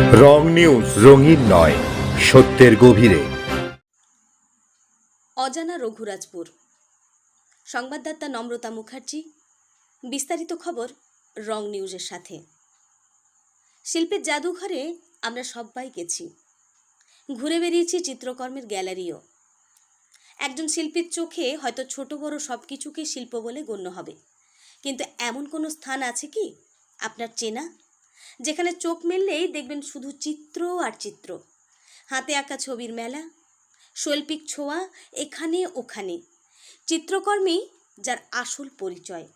রং news, রঙিন নয়, সত্যের গভীরে। অজানা রঘুরাজপুর। সংবাদদাতা নম্রতা মুখার্জি, বিস্তারিত খবর রং নিউজের সাথে। শিল্পের জাদুঘরে আমরা সবাই গেছি। ঘুরে বেরিয়েছি চিত্রকর্মের গ্যালারিও। একজন শিল্পীর চোখে হয়তো ছোট বড় সব কিছুকে শিল্প বলে গণ্য হবে। কিন্তু এমন কোনো স্থান আছে কি? আপনার চেনা? যেখানে চোখ মেললেই দেখবেন শুধু চিত্র আর চিত্র। হাতে আঁকা ছবির মেলা, শৈল্পিক ছোঁয়া, এখানে ওখানে। চিত্রকর্মেই যার আসল পরিচয়।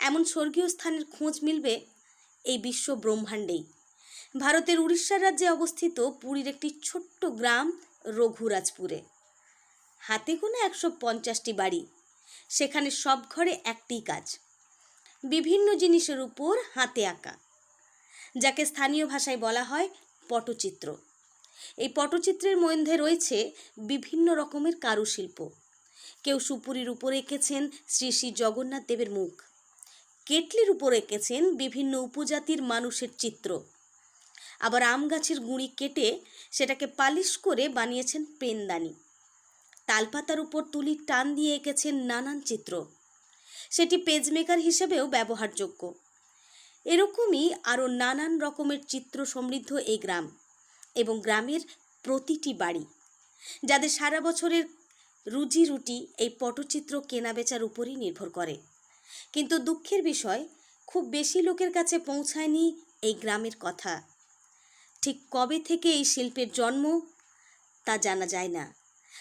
এমন স্বর্গীয় স্থানের খোঁজ মিলবে এই বিশ্ব ব্রহ্মাণ্ডেই। ভারতের উড়িষ্যা রাজ্যে অবস্থিত পুরীর একটি ছোট্ট গ্রাম রঘুরাজপুরে। হাতে গোনা একশো পঞ্চাশটি বাড়ি, সেখানে সব ঘরে একটিই কাজ। বিভিন্ন জিনিসের উপর হাতে আঁকা। যাকে স্থানীয় ভাষায় বলা হয় পটচিত্র। এই পটচিত্রের মধ্যে রয়েছে বিভিন্ন রকমের কারুশিল্প। কেউ সুপুরির উপর এঁকেছেন শ্রী শ্রী জগন্নাথ দেবের মুখ। কেটলির উপর এঁকেছেন বিভিন্ন উপজাতির মানুষের চিত্র। আবার আম গাছের গুঁড়ি কেটে সেটাকে পালিশ করে বানিয়েছেন পেনদানি। তালপাতার উপর তুলির টান দিয়ে এঁকেছেন নানান চিত্র। সেটি পেজমেকার হিসেবেও ব্যবহারযোগ্য। এরকমই আরও নানান রকমের চিত্র সমৃদ্ধ এই গ্রাম এবং গ্রামের প্রতিটি বাড়ি। যাদের সারা বছরের রুজি রুটি এই পটচিত্র কেনাবেচার উপরই নির্ভর করে। কিন্তু দুঃখের বিষয়, খুব বেশি লোকের কাছে পৌঁছায়নি এই গ্রামের কথা। ঠিক কবে থেকে এই শিল্পের জন্ম, তা জানা যায় না।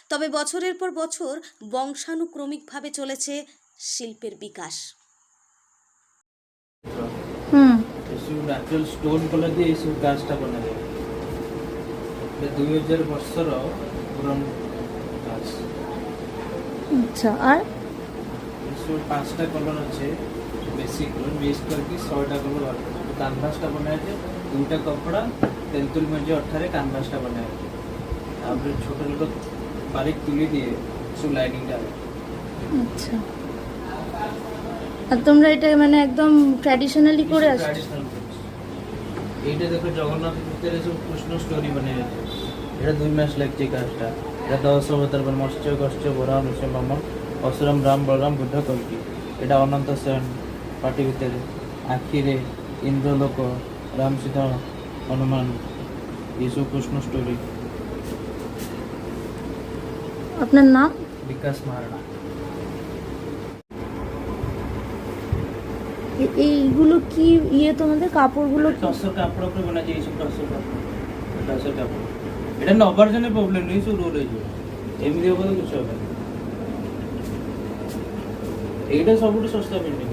তবে বছরের পর বছর বংশানুক্রমিকভাবে চলেছে শিল্পের বিকাশ। ଏସବୁ ନ୍ୟାଚୁରାଲ ଷ୍ଟୋନ୍ କଲର୍ দিয়ে ଏସବୁ କାଜଟା ବନାଯାଏ এটা ଦୁଇ ହଜାର ବର୍ଷର ପୁରାଣ କାଜ আচ্ছা আর ଏସବୁ ପାଞ୍ଚଟା କଲର୍ ଅଛି ବେସିକ୍ କଲର୍ ମିକ୍ସ କରିକି ଶହେଟା କଲର୍ ବାହାର କରାଯାଏ କାନଭାସଟା ବନାଯାଏ ଦୁଇଟା କପଡ଼ା ତେନ୍ତୁଳି ମଞ୍ଜି ଅଠାରେ କାନଭାସଟା ବନାଯାଏ ତାପରେ ଛୋଟ ଛୋଟ ବାରିକ ତୁଳି দিয়ে ସବୁ ଲାଇନିଂଟା ହୁଏ আচ্ছা আর তোমরা এটা মানে একদম ট্র্যাডিশনালি করে আসছো ট্রাডিশনাল এইটা দেখো জগন্নাথ মিত্রের এসব কৃষ্ণ স্টোরি বানিয়ে এটা দুই মাস লাগছে কাজটা। এটা দশ অবতার মৎস্য কষ্ট বরাম ঋষভ ব্রাহ্মণ অসুরাম রাম বলরাম বুদ্ধ কবিটি এটা অনন্ত সেন পাটি ভিতরে। আখিরে ইন্দ্রলোক রাম সীতা হনুমান। এইসব কৃষ্ণ স্টোরি আপনার নাম? বিকাশ মহারাণা এইগুলো কি ইয়ে তোমাদের? কাপড়গুলো টসর কাপড় উপরে বনা যায় এইসব টসর কাপড়। টসর কাপড়। এটা নবার জন্য প্রবলেম নেই সব রোল হয়ে যাবে এমনি হবে তো কিছু হবে এইটা সবুঠু সস্তা পেন্টিং